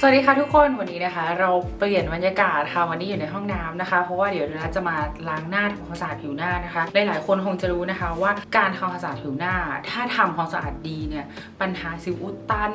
สวัสดีค่ะทุกคนวันนี้นะคะ เราเปลี่ยนบรรยากาศค่ะวันนี้อยู่ในห้องน้ำนะคะ เพราะว่าเดี๋ยวเราจะมาล้างหน้าทำความสะอาดผิวหน้านะคะหลายๆคนคงจะรู้นะคะว่าการทำความสะอาดผิวหน้า ถ้าทำความสะอาดดีเนี่ยปัญหาสิวอุดตัน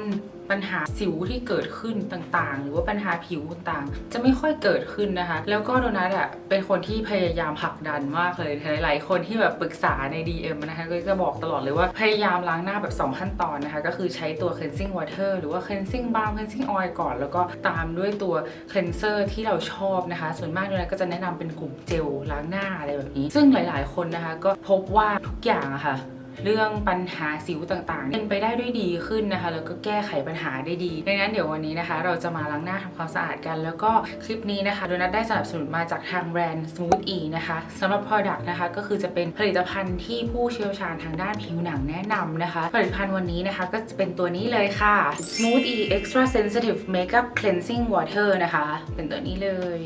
ปัญหาสิวที่เกิดขึ้นต่างๆ หรือว่าปัญหาผิวต่างๆ จะไม่ค่อยเกิดขึ้นนะคะ แล้วก็โดนัทอะเป็นคนที่พยายามผลักดันมากเลยหลายๆคนที่แบบปรึกษาใน DM นะคะก็จะบอกตลอดเลยว่าพยายามล้างหน้าแบบ 2 ขั้นตอนนะคะ ก็คือใช้ตัว cleansing water หรือว่า cleansing balm cleansing oil ก่อน แล้วก็ตามด้วยตัว cleanser ที่เราชอบนะคะ ส่วนมากโดนัทก็จะแนะนำเป็นกลุ่มเจลล้างหน้าอะไรแบบนี้ ซึ่งหลาย ๆ คนนะคะก็พบว่าทุกอย่างอะค่ะ เรื่องปัญหาสิวต่างๆ เป็นไปได้ด้วยดีขึ้นนะคะ แล้วก็แก้ไขปัญหาได้ดีดังนั้นเดี๋ยววันนี้นะคะ เราจะมาล้างหน้าทำความสะอาดกัน แล้วก็คลิปนี้นะคะโดนัทได้สนับสนุนมาจากทางแบรนด์ Smooth E นะคะสำหรับ Product นะคะก็คือจะเป็นผลิตภัณฑ์ที่ผู้เชี่ยวชาญทางด้านผิวหนังแนะนำนะคะ ผลิตภัณฑ์วันนี้นะคะก็จะเป็นตัวนี้เลยค่ะ Smooth E Extra Sensitive Makeup Cleansing Water นะคะ เป็นตัวนี้เลย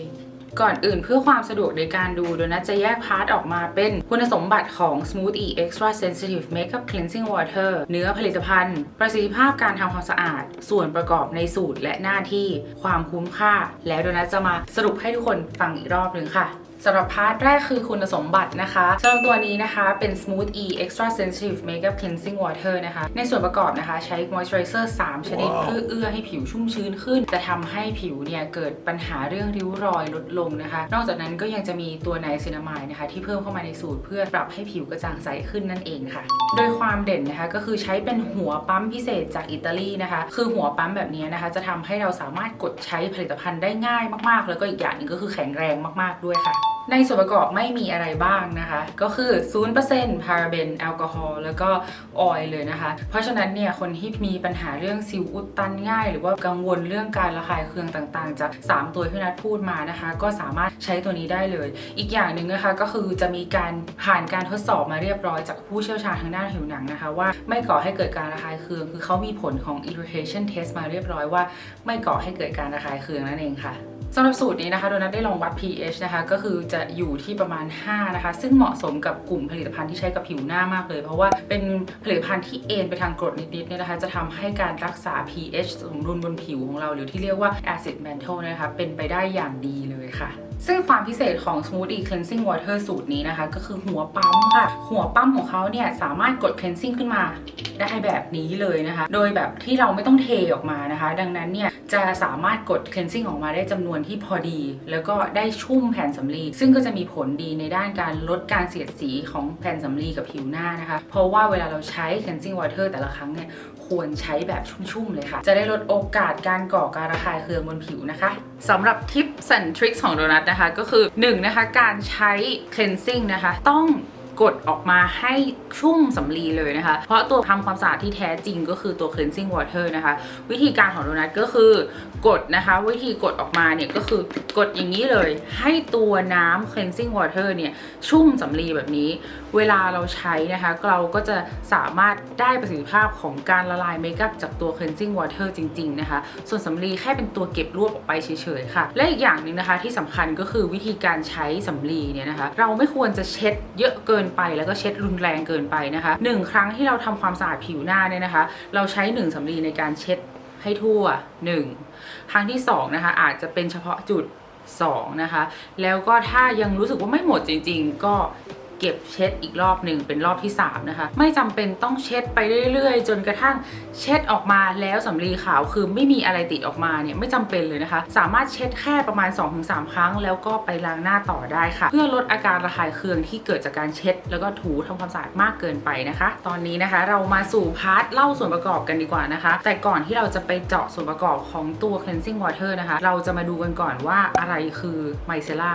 ก่อนอื่นเพื่อความสะดวกในการดูโดนัทจะแยกพาร์ทออกมาเป็นคุณสมบัติของ Smooth E Extra Sensitive Makeup Cleansing Water เนื้อผลิตภัณฑ์ ประสิทธิภาพการทำความสะอาด ส่วนประกอบในสูตรและหน้าที่ความคุ้มค่า แล้วโดนัทจะมาสรุปให้ทุกคนฟังอีกรอบหนึ่งค่ะสำหรับพาร์ทแรกคือคุณสมบัตินะคะสำหรับตัวนี้นะคะเป็น Smooth E Extra Sensitive Makeup Cleansing Water นะคะ ในส่วนประกอบนะคะใช้ Moisturizer 3 ชนิด เพื่อเอื้อให้ผิวชุ่มชื้นขึ้น จะทำให้ผิวเนี่ยเกิดปัญหาเรื่องริ้วรอยลดลงนะคะ นอกจากนั้นก็ยังจะมีตัวไนซินามายนะคะ ที่เพิ่มเข้ามาในสูตรเพื่อปรับให้ผิวกระจ่างใสขึ้นนั่นเองค่ะ โดยความเด่นนะคะก็คือใช้เป็นหัวปั๊มพิเศษจากอิตาลีนะคะ คือหัวปั๊มแบบนี้นะคะ จะทำให้เราสามารถกดใช้ผลิตภัณฑ์ได้ง่ายมากๆ แล้วก็อีกอย่างหนึงก็คือแข็งแรงมาก ๆด้วยค่ะ ในส่วนประกอบไม่มีอะไรบ้างนะคะ ก็คือ 0%พาราเบนแอลกอฮอล์แล้วก็ออยล์เลยนะคะ เพราะฉะนั้นเนี่ยคนที่มีปัญหาเรื่องสิวอุดตันง่าย หรือว่ากังวลเรื่องการระคายเคืองต่างๆ จาก 3 ตัวที่นัดพูดมานะคะ ก็สามารถใช้ตัวนี้ได้เลย อีกอย่างหนึ่งนะคะก็คือจะมีการผ่านการทดสอบมาเรียบร้อยจากผู้เชี่ยวชาญทางด้านผิวหนังนะคะ ว่าไม่ก่อให้เกิดการระคายเคือง คือเขามีผลของ irritation test มาเรียบร้อยว่า ไม่ก่อให้เกิดการระคายเคืองนั่นเองค่ะ สำหรับสูตรนี้นะคะโดนัทได้ลองวัด pH นะคะ ก็คือจะอยู่ที่ประมาณ 5 นะคะ ซึ่งเหมาะสมกับกลุ่มผลิตภัณฑ์ที่ใช้กับผิวหน้ามากเลย เพราะว่าเป็นผลิตภัณฑ์ที่เอนไปทางกรดนิดๆเนี่ยนะคะ จะทำให้การรักษา pH สมดุลบนผิวของเรา หรือที่เรียกว่า acid mantle นะคะ เป็นไปได้อย่างดีเลยค่ะ ซึ่งความพิเศษของ Smoothie Cleansing Water สูตรนี้นะคะ ก็คือหัวปั๊มค่ะ หัวปั๊มของเขาเนี่ย สามารถกด cleansing ขึ้นมาได้แบบนี้เลยนะคะ โดยแบบที่เราไม่ต้องเทออกมานะคะ ดังนั้นเนี่ย จะสามารถกด cleansing ออกมาได้จำนวนที่พอดี แล้วก็ได้ชุ่มแผ่นสำลีซึ่งก็จะมีผลดีในด้านการลดการเสียดสีของแผ่นสำลีกับผิวหน้านะคะ เพราะว่าเวลาเราใช้ cleansing water แต่ละครั้งเนี่ยควรใช้แบบชุ่มๆเลยค่ะ จะได้ลดโอกาสการก่อการระคายเคืองบนผิวนะคะสำหรับทิป สันทริคของโดนัทนะคะ ก็คือ1นะคะการใช้ cleansing นะคะ ต้อง กดออกมาให้ชุ่มสำลีเลยนะคะ เพราะตัวทำความสะอาดที่แท้จริงก็คือตัว cleansing water นะคะ วิธีการของโดนัทก็คือกดนะคะ วิธีกดออกมาเนี่ยก็คือกดอย่างนี้เลย ให้ตัวน้ำ cleansing water เนี่ยชุ่มสำลีแบบนี้ เวลาเราใช้นะคะ เราก็จะสามารถได้ประสิทธิภาพของการละลายเมคอัพจากตัว cleansing water จริง ๆ นะคะ ส่วนสำลีแค่เป็นตัวเก็บรวบออกไปเฉยๆค่ะ และอีกอย่างหนึ่งนะคะที่สำคัญก็คือวิธีการใช้สำลีเนี่ยนะคะ เราไม่ควรจะเช็ดเยอะเกินไป แล้วก็เช็ดรุนแรงเกินไปนะคะหนึ่งครั้งที่เราทำความสะอาดผิวหน้าเนี่ยนะคะ เราใช้หนึ่งสำลีในการเช็ดให้ทั่ว 1 ครั้งที่2นะคะอาจจะเป็นเฉพาะจุด2นะคะแล้วก็ถ้ายังรู้สึกว่าไม่หมดจริง ๆ ก็ เก็บเช็ดอีกรอบหนึ่งเป็นรอบที่3นะคะ ไม่จำเป็นต้องเช็ดไปเรื่อยๆ จนกระทั่งเช็ดออกมาแล้วสำลีขาวคือไม่มีอะไรติดออกมาเนี่ยไม่จำเป็นเลยนะคะ สามารถเช็ดแค่ประมาณ 2-3 ครั้ง แล้วก็ไปล้างหน้าต่อได้ค่ะ เพื่อลดอาการระคายเคืองที่เกิดจากการเช็ด แล้วก็ถูทำความสะอาดมากเกินไปนะคะ ตอนนี้นะคะเรามาสู่พาร์ทเล่าส่วนประกอบกันดีกว่านะคะ แต่ก่อนที่เราจะไปเจาะส่วนประกอบของตัว cleansing water นะคะ เราจะมาดูกันก่อนว่าอะไรคือไมเซล่า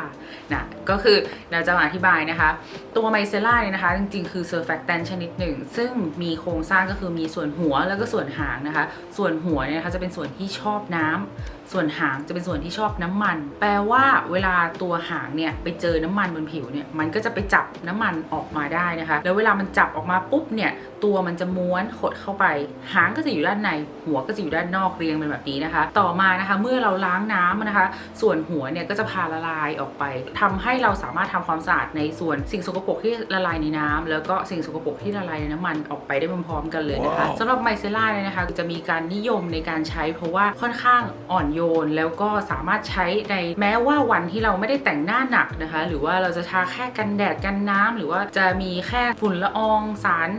นะก็คือเราจะมาอธิบายนะคะตัวไมเซล่าเนี่ยนะคะ จริงๆ คือเซอร์แฟกแตนชนิดหนึ่ง ซึ่งมีโครงสร้างก็คือมีส่วนหัวแล้วก็ส่วนหางนะคะ ส่วนหัวเนี่ยนะคะจะเป็นส่วนที่ชอบน้ำส่วนหางจะเป็นส่วนที่ชอบน้ำมัน แปลว่าเวลาตัวหางเนี่ยไปเจอน้ำมันบนผิวเนี่ยมันก็จะไปจับน้ำมันออกมาได้นะคะ แล้วเวลามันจับออกมาปุ๊บเนี่ย ตัวมันจะม้วนขดเข้าไป หางก็จะอยู่ด้านใน หัวก็จะอยู่ด้านนอกเรียงเป็นแบบนี้นะคะ ต่อมานะคะเมื่อเราล้างน้ำนะคะ ส่วนหัวเนี่ยก็จะพาละลายออกไปทำให้เราสามารถทำความสะอาดในส่วนสิ่งสกปรกที่ละลายในน้ำแล้วก็สิ่งสกปรกที่ละลายในน้ำมันออกไปได้พร้อมๆกันเลยนะคะว้าวสำหรับไมเซล่าเนี่ยนะคะจะมีการนิยมในการใช้ เพราะว่าค่อนข้างอ่อนโยน แล้วก็สามารถใช้ในแม้ว่าวันที่เราไม่ได้แต่งหน้าหนักนะคะ หรือว่าเราจะทาแค่กันแดดกันน้ำหรือว่าจะมีแค่ฝุ่นละอองสาร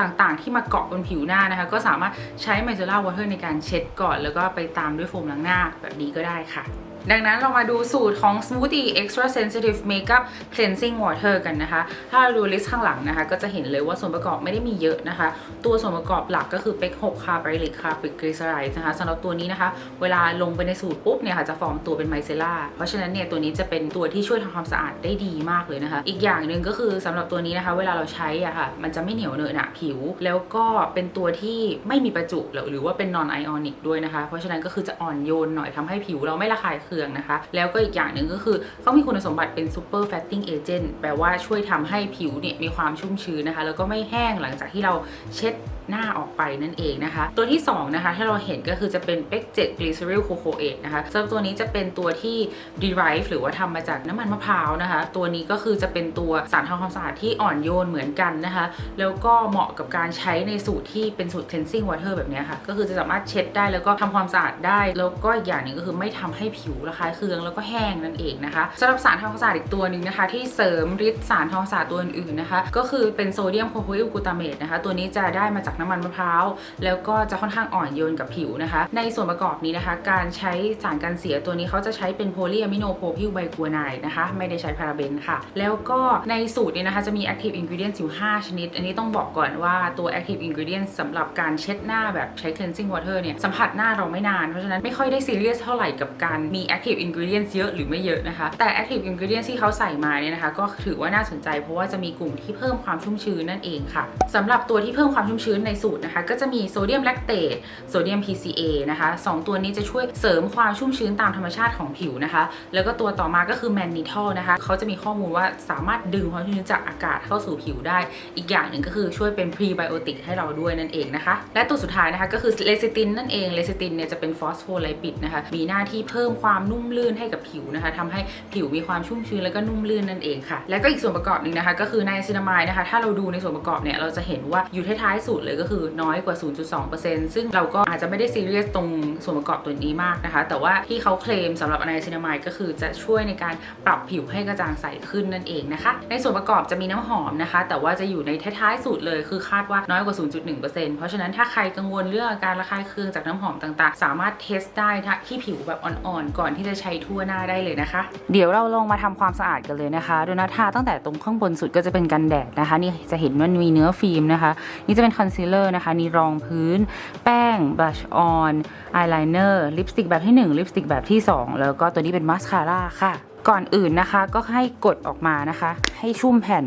ต่างๆ ที่มาเกาะบนผิวหน้านะคะ ก็สามารถใช้ไมเซล่าวอเตอร์ในการเช็ดก่อน แล้วก็ไปตามด้วยโฟมล้างหน้าแบบนี้ก็ได้ค่ะ ดังนั้นเรามาดูสูตรของ Smoothie Extra Sensitive Makeup Cleansing Water กันนะคะ ถ้าเราดูลิสต์ข้างหลังนะคะ ก็จะเห็นเลยว่าส่วนประกอบไม่ได้มีเยอะนะคะ ตัวส่วนประกอบหลักก็คือเป็ก6คาร์บริลิกคาร์บิกกรีซไรด์นะคะสำหรับตัวนี้นะคะ เวลาลงไปในสูตรปุ๊บเนี่ยค่ะจะฟอร์มตัวเป็นไมเซล่าเพราะฉะนั้นเนี่ยตัวนี้จะเป็นตัวที่ช่วยทำความสะอาดได้ดีมากเลยนะคะ อีกอย่างหนึ่งก็คือสำหรับตัวนี้นะคะ เวลาเราใช้อะค่ะ มันจะไม่เหนียวเหนอะหนะผิว แล้วก็เป็นตัวที่ไม่มีประจุหรือว่าเป็น non ionic ด้วยนะคะ เพราะฉะนั้นก็คือจะอ่อนโยนหน่อยทำให้ผิวเราไม่ระคายเคืองนะคะ แล้วก็อีกอย่างหนึ่งก็คือเขามีคุณสมบัติเป็น super fatting agent แปลว่าช่วยทำให้ผิวเนี่ยมีความชุ่มชื้นนะคะ แล้วก็ไม่แห้งหลังจากที่เราเช็ด หน้าออกไปนั่นเองนะคะ ตัวที่ 2 นะคะที่เราเห็นก็คือจะเป็น p e c 7 glyceryl cocoate นะคะสำหรับตัวนี้จะเป็นตัวที่ derive หรือว่าทำมาจากน้ำมันมะพร้าวนะคะ ตัวนี้ก็คือจะเป็นตัวสารทำความสะอาดที่อ่อนโยนเหมือนกันนะคะ แล้วก็เหมาะกับการใช้ในสูตรที่เป็นสูตร cleansing water แบบนี้ค่ะ ก็คือจะสามารถเช็ดได้แล้วก็ทำความสะอาดได้ แล้วก็อีกอย่างหนึ่งก็คือไม่ทำให้ผิวระคายเคืองแล้วก็แห้งนั่นเองนะคะสำหรับสารทำความสะอาดอีกตัวหนึ่งนะคะ ที่เสริมฤทธิ์สารทำความสะอาดตัวอื่นๆนะคะ ก็คือเป็นโซเดียมโคโพอิลกูตาเมตนะคะ ตัวนี้จะได้มาจากน้ำมันมะพร้าว แล้วก็จะค่อนข้างอ่อนโยนกับผิวนะคะ ในส่วนประกอบนี้นะคะ การใช้สารกันเสียตัวนี้เขาจะใช้เป็นโพลีอะมิโนโพพิลไบกัวไนนะคะ ไม่ได้ใช้พาราเบนค่ะ แล้วก็ในสูตรนี้นะคะจะมี active ingredients อยู่5ชนิด อันนี้ต้องบอกก่อนว่าตัว active ingredients สำหรับการเช็ดหน้าแบบใช้ cleansing water เนี่ยสัมผัสหน้าเราไม่นาน เพราะฉะนั้นไม่ค่อยได้ซีเรียสเท่าไหร่กับการมี active ingredients เยอะหรือไม่เยอะนะคะ แต่ active ingredients ที่เขาใส่มาเนี่ยนะคะก็ถือว่าน่าสนใจเพราะว่าจะมีกลุ่มที่เพิ่มความชุ่มชื้นนั่นเองค่ะสำหรับตัวที่เพิ่มความชุ่มชื้นในสูตรนะคะ ก็จะมีโซเดียมแลคเตตโซเดียม PCA นะคะสองตัวนี้จะช่วยเสริมความชุ่มชื้นตามธรรมชาติของผิวนะคะ แล้วก็ตัวต่อมาก็คือแมนนิทอลนะคะเขาจะมีข้อมูลว่าสามารถดึงความชุ่มชื้นจากอากาศเข้าสู่ผิวได้ อีกอย่างหนึ่งก็คือช่วยเป็นพรีไบโอติกให้เราด้วยนั่นเองนะคะ และตัวสุดท้ายนะคะก็คือเลซิตินนั่นเองเลซิตินเนี่ยจะเป็นฟอสโฟไลปิดนะคะมีหน้าที่เพิ่มความนุ่มลื่นให้กับผิวนะคะทำให้ผิวมีความชุ่มชื้นแล้วก็นุ่มลื่นนั่นเองค่ะ และก็อีกส่วนประกอบหนึ่งนะคะ ก็คือไนซินามายนะคะ ถ้าเราดูในส่วนประกอบเนี่ยเราจะเห็นว่าอยู่ท้ายๆสูตรเลยก็คือน้อยกว่า 0.2%ซึ่งเราก็อาจจะไม่ได้ซีเรียสตรงส่วนประกอบตัวนี้มากนะคะ แต่ว่าที่เขาเคลมสำหรับไนซินามายก็คือจะช่วยในการปรับผิวให้กระจ่างใสขึ้นนั่นเองนะคะ ในส่วนประกอบจะมีน้ำหอมนะคะ แต่ว่าจะอยู่ในท้ายๆสูตรเลยคือคาดว่าน้อยกว่า 0.1%เพราะฉะนั้นถ้าใครกังวลเรื่องอาการระคายเคืองจากน้ำหอมต่างๆ สามารถเทสได้ที่ผิวแบบอ่อนๆก่อนที่จะใช้ทั่วหน้าได้เลยนะคะ เดี๋ยวเราลงมาทำความสะอาดกันเลยนะคะโดยนะทาตั้งแต่ตรงข้างบนสุดก็จะเป็นกันแดดนะคะ นี่จะเห็นว่ามีเนื้อฟิล์มนะคะ นี่จะเป็นคอนซีลเลอร์นะคะนี่รองพื้น แป้งบลัชออนอายไลเนอร์ลิปสติกแบบที่ 1 ลิปสติกแบบที่ 2 แล้วก็ตัวนี้เป็นมาสคาร่าค่ะ ก่อนอื่นนะคะก็ให้กดออกมานะคะ ให้ชุ่มแผ่น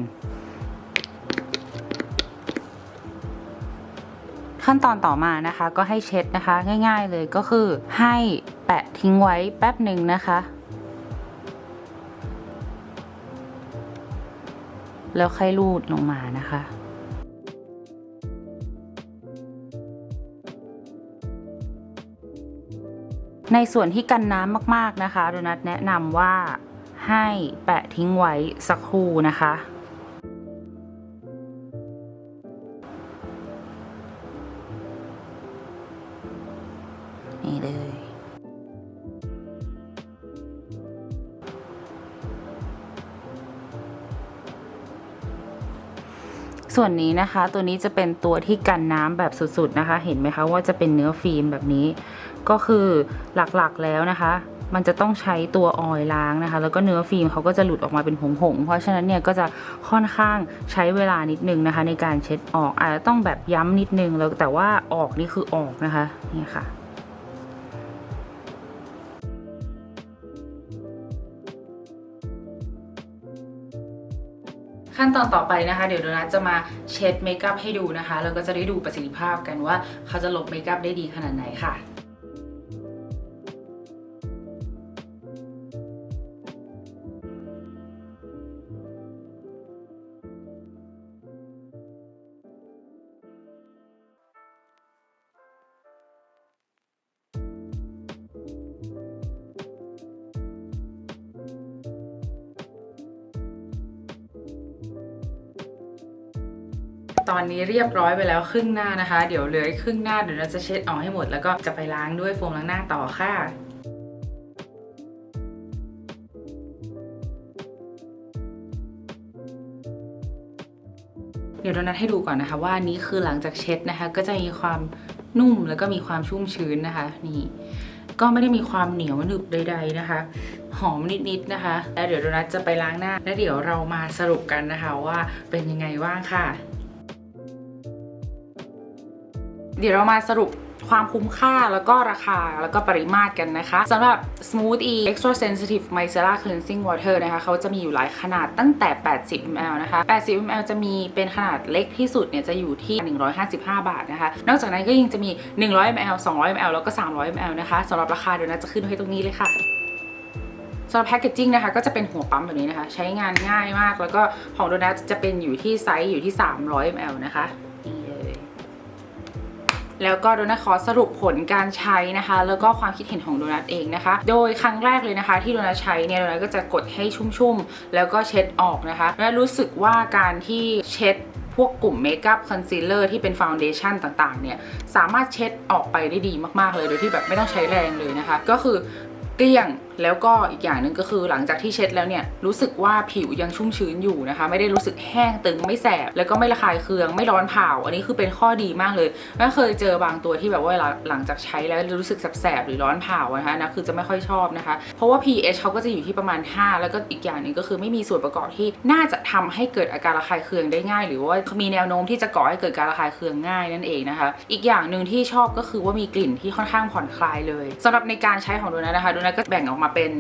ขั้นตอนต่อมานะคะก็ให้เช็ดนะคะง่าย ๆ เลยก็คือให้แปะทิ้งไว้แป๊บหนึ่งนะคะแล้วค่อยรูดลงมานะคะ ในส่วนที่กันน้ำมากๆนะคะโดนัทแนะนำว่าให้แปะทิ้งไว้สักครู่นะคะ นี่เลย ส่วนนี้นะคะตัวนี้จะเป็นตัวที่กันน้ำแบบสุดๆนะคะ เห็นไหมคะว่าจะเป็นเนื้อฟิล์มแบบนี้ ก็คือหลักๆแล้วนะคะ มันจะต้องใช้ตัวออยล้างนะคะ แล้วก็เนื้อฟิล์มเขาก็จะหลุดออกมาเป็นผงๆเพราะฉะนั้นเนี่ยก็จะค่อนข้างใช้เวลานิดนึงนะคะ ในการเช็ดออกอาจจะต้องแบบย้ำนิดนึงแล้วแต่ว่าออกนี่คือออกนะคะนี่ค่ะขั้นตอนต่อไปนะคะ เดี๋ยวโดนัทจะมาเช็ดเมคอัพให้ดูนะคะ แล้วก็จะได้ดูประสิทธิภาพกันว่าเขาจะลบเมคอัพได้ดีขนาดไหนค่ะ ตอนนี้เรียบร้อยไปแล้วครึ่งหน้านะคะ เดี๋ยวเหลือครึ่งหน้าเดี๋ยวเราจะเช็ดออกให้หมด แล้วก็จะไปล้างด้วยโฟมล้างหน้าต่อค่ะเดี๋ยวโดนัทให้ดูก่อนนะคะ ว่านี้คือหลังจากเช็ดนะคะ ก็จะมีความนุ่มแล้วก็มีความชุ่มชื้นนะคะ นี่ ก็ไม่ได้มีความเหนียวหนึบใด ๆนะคะ หอมนิดๆนะคะ แล้วเดี๋ยวโดนัทจะไปล้างหน้า แล้วเดี๋ยวเรามาสรุปกันนะคะว่าเป็นยังไงบ้างค่ะ เดี๋ยวเรามาสรุปความคุ้มค่าแล้วก็ราคาแล้วก็ปริมาตรกันนะคะสำหรับ Smooth E Extra Sensitive Micellar Cleansing Water นะคะเขาจะมีอยู่หลายขนาดตั้งแต่ 80 ml นะคะ 80 ml จะมีเป็นขนาดเล็กที่สุดเนี่ยจะอยู่ที่ 155 บาทนะคะ นอกจากนั้นก็ยังจะมี 100 ml 200 ml แล้วก็ 300 ml นะคะสำหรับราคาเดี๋ยวนะจะขึ้นไว้ตรงนี้เลยค่ะสำหรับแพคเกจจิ้งนะคะก็จะเป็นหัวปั๊มแบบนี้นะคะ ใช้งานง่ายมากแล้วก็ของโดนัทจะเป็นอยู่ที่ไซส์อยู่ที่ 300 ml นะคะ แล้วก็โดนัทขอสรุปผลการใช้นะคะ แล้วก็ความคิดเห็นของโดนัทเองนะคะ โดยครั้งแรกเลยนะคะ ที่โดนัทใช้เนี่ยโดนัทก็จะกดให้ชุ่มๆ แล้วก็เช็ดออกนะคะโดนัทรู้สึกว่าการที่เช็ดพวกกลุ่มเมคอัพคอนซีลเลอร์ที่เป็นฟาวเดชั่นต่างๆเนี่ยสามารถเช็ดออกไปได้ดีมากๆเลย โดยที่แบบไม่ต้องใช้แรงเลยนะคะ ก็คือเกลี้ยง แล้วก็อีกอย่างหนึ่งก็คือหลังจากที่เช็ดแล้วเนี่ยรู้สึกว่าผิวยังชุ่มชื้นอยู่นะคะ ไม่ได้รู้สึกแห้งตึงไม่แสบ แล้วก็ไม่ระคายเคืองไม่ร้อนเผาอันนี้คือเป็นข้อดีมากเลยไม่เคยเจอบางตัวที่แบบว่าหลังจากใช้แล้วรู้สึกแสบๆหรือร้อนเผานะคะนะคือจะไม่ค่อยชอบนะคะ เพราะว่า pH เขาก็จะอยู่ที่ประมาณ 5 แล้วก็อีกอย่างหนึ่งก็คือไม่มีส่วนประกอบที่น่าจะทำให้เกิดอาการระคายเคืองได้ง่าย หรือว่ามีแนวโน้มที่จะก่อให้เกิดการระคายเคืองง่ายนั่นเองนะคะ อีกอย่างหนึ่งที่ชอบก็คือว่ามีกลิ่นที่ค่อนข้างผ่อนคลายเลยสำหรับในการใช้ของโดนัทนะคะโดนัทก็แบ่งออกมาเป็น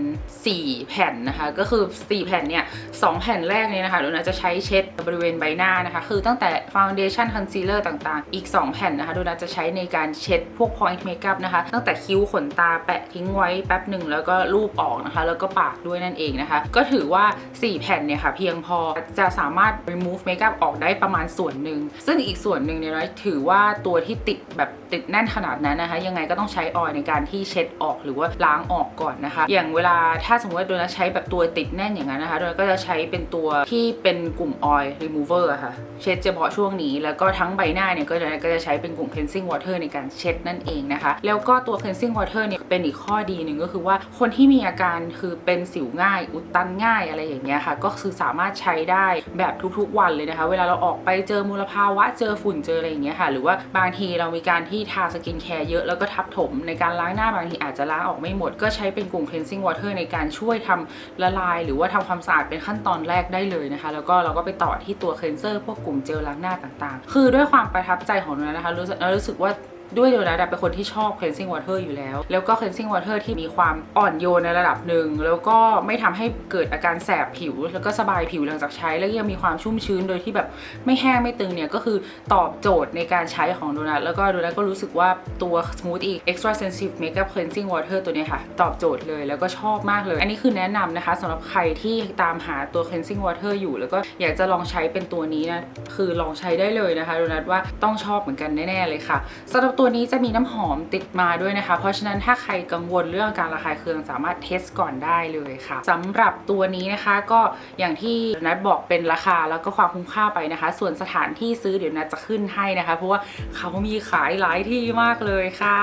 4 แผ่นนะคะ ก็คือ 4 แผ่นเนี่ยสองแผ่นแรกเนี่ยนะคะโดนัทจะใช้เช็ดบริเวณใบหน้านะคะ คือตั้งแต่ foundation concealer ต่างๆ อีก 2 แผ่นนะคะโดนัทจะใช้ในการเช็ดพวก point makeup นะคะ ตั้งแต่คิ้วขนตาแปะทิ้งไว้แป๊บหนึ่งแล้วก็ลูบออกนะคะ แล้วก็ปากด้วยนั่นเองนะคะ ก็ถือว่า 4 แผ่นเนี่ยค่ะเพียงพอจะสามารถ remove makeup ออกได้ประมาณส่วนหนึ่ง ซึ่งอีกส่วนหนึ่งเนี่ยนะถือว่าตัวที่ติดแบบติดแน่นขนาดนั้นนะคะ ยังไงก็ต้องใช้ออยในการที่เช็ดออกหรือว่าล้างออกก่อนนะคะอย่างเวลาถ้าสมมติว่าโดนัทใช้แบบตัวติดแน่นอย่างนั้นนะคะ โดนัทก็จะใช้เป็นตัวที่เป็นกลุ่มออยล์ remover อะค่ะ เช็ดเฉพาะช่วงนี้ แล้วก็ทั้งใบหน้าเนี่ยก็จะก็จะใช้เป็นกลุ่ม cleansing water ในการเช็ดนั่นเองนะคะ แล้วก็ตัว cleansing water เนี่ยเป็นอีกข้อดีหนึ่งก็คือว่าคนที่มีอาการคือเป็นสิวง่าย อุดตันง่ายอะไรอย่างเงี้ยค่ะ ก็คือสามารถใช้ได้แบบทุกๆวันเลยนะคะ เวลาเราออกไปเจอมลภาวะเจอฝุ่นเจออะไรอย่างเงี้ยค่ะ หรือว่าบางทีเรามีการที่ทาสกินแคร์เยอะแล้วก็ทับถมในการล้างหน้าบางทีอาจจะล้างออกไม่หมดก็ใช้เป็นกลุ่ม cleansing water ในการช่วยทำละลาย หรือว่าทำความสะอาดเป็นขั้นตอนแรกได้เลยนะคะ แล้วก็เราก็ไปต่อที่ตัว cleanser พวกกลุ่มเจลล้างหน้าต่างๆ คือด้วยความประทับใจของเรานะคะรู้สึกรู้สึกว่า ด้วยโดนัทเป็นคนที่ชอบ cleansing water อยู่แล้ว แล้วก็ cleansing water ที่มีความอ่อนโยนในระดับหนึ่ง แล้วก็ไม่ทำให้เกิดอาการแสบผิว แล้วก็สบายผิวหลังจากใช้ แล้วยังมีความชุ่มชื้นโดยที่แบบไม่แห้งไม่ตึงเนี่ย ก็คือตอบโจทย์ในการใช้ของโดนัทแล้วก็โดนัทก็รู้สึกว่าตัว smooth e extra sensitive makeup cleansing water ตัวนี้ค่ะ ตอบโจทย์เลยแล้วก็ชอบมากเลย อันนี้คือแนะนำนะคะสำหรับใครที่ตามหาตัว cleansing water อยู่ แล้วก็อยากจะลองใช้เป็นตัวนี้นะคือลองใช้ได้เลยนะคะโดนัทว่าต้องชอบเหมือนกันแน่ๆเลยค่ะสำหรับตัวนี้จะมีน้ำหอมติดมาด้วยนะคะ เพราะฉะนั้นถ้าใครกังวลเรื่องการระคายเคืองสามารถเทสก่อนได้เลยค่ะสำหรับตัวนี้นะคะก็อย่างที่นัดบอกเป็นราคาแล้วก็ความคุ้มค่าไปนะคะ ส่วนสถานที่ซื้อเดี๋ยวนัดจะขึ้นให้นะคะ เพราะว่าเขามีขายหลายที่มากเลยค่ะ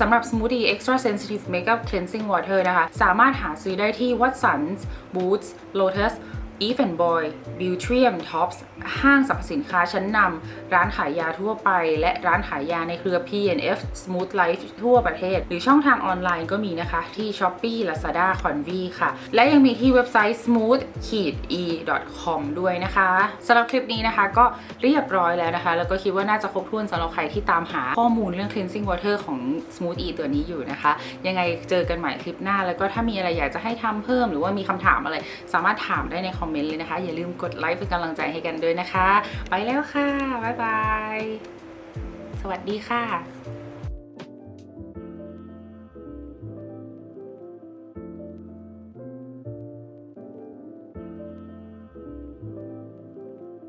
สำหรับ Smoothie Extra Sensitive Makeup Cleansing Water นะคะ สามารถหาซื้อได้ที่ Watsons Boots Lotus Even Boy Beautrium Tops ห้างสรรพสินค้าชั้นนำร้านขายยาทั่วไป และร้านขายยาในเครือ P&F Smooth Life ทั่วประเทศ หรือช่องทางออนไลน์ก็มีนะคะ ที่ Shopee Lazada Convi ค่ะ และยังมีที่เว็บไซต์ smooth-e.com ด้วยนะคะสำหรับคลิปนี้นะคะก็เรียบร้อยแล้วนะคะ แล้วก็คิดว่าน่าจะครบถ้วนสำหรับใครที่ตามหาข้อมูลเรื่อง cleansing water ของ Smooth E ตัวนี้อยู่นะคะ ยังไงเจอกันใหม่คลิปหน้า แล้วก็ถ้ามีอะไรอยากจะให้ทำเพิ่ม หรือว่ามีคำถามอะไร สามารถถามได้ในคอมอมเมนต์เลยนะคะ อย่าลืมกดไลค์เป็นกำลังใจให้กันด้วยนะคะ ไปแล้วค่ะ บ๊ายบาย สวัสดีค่ะ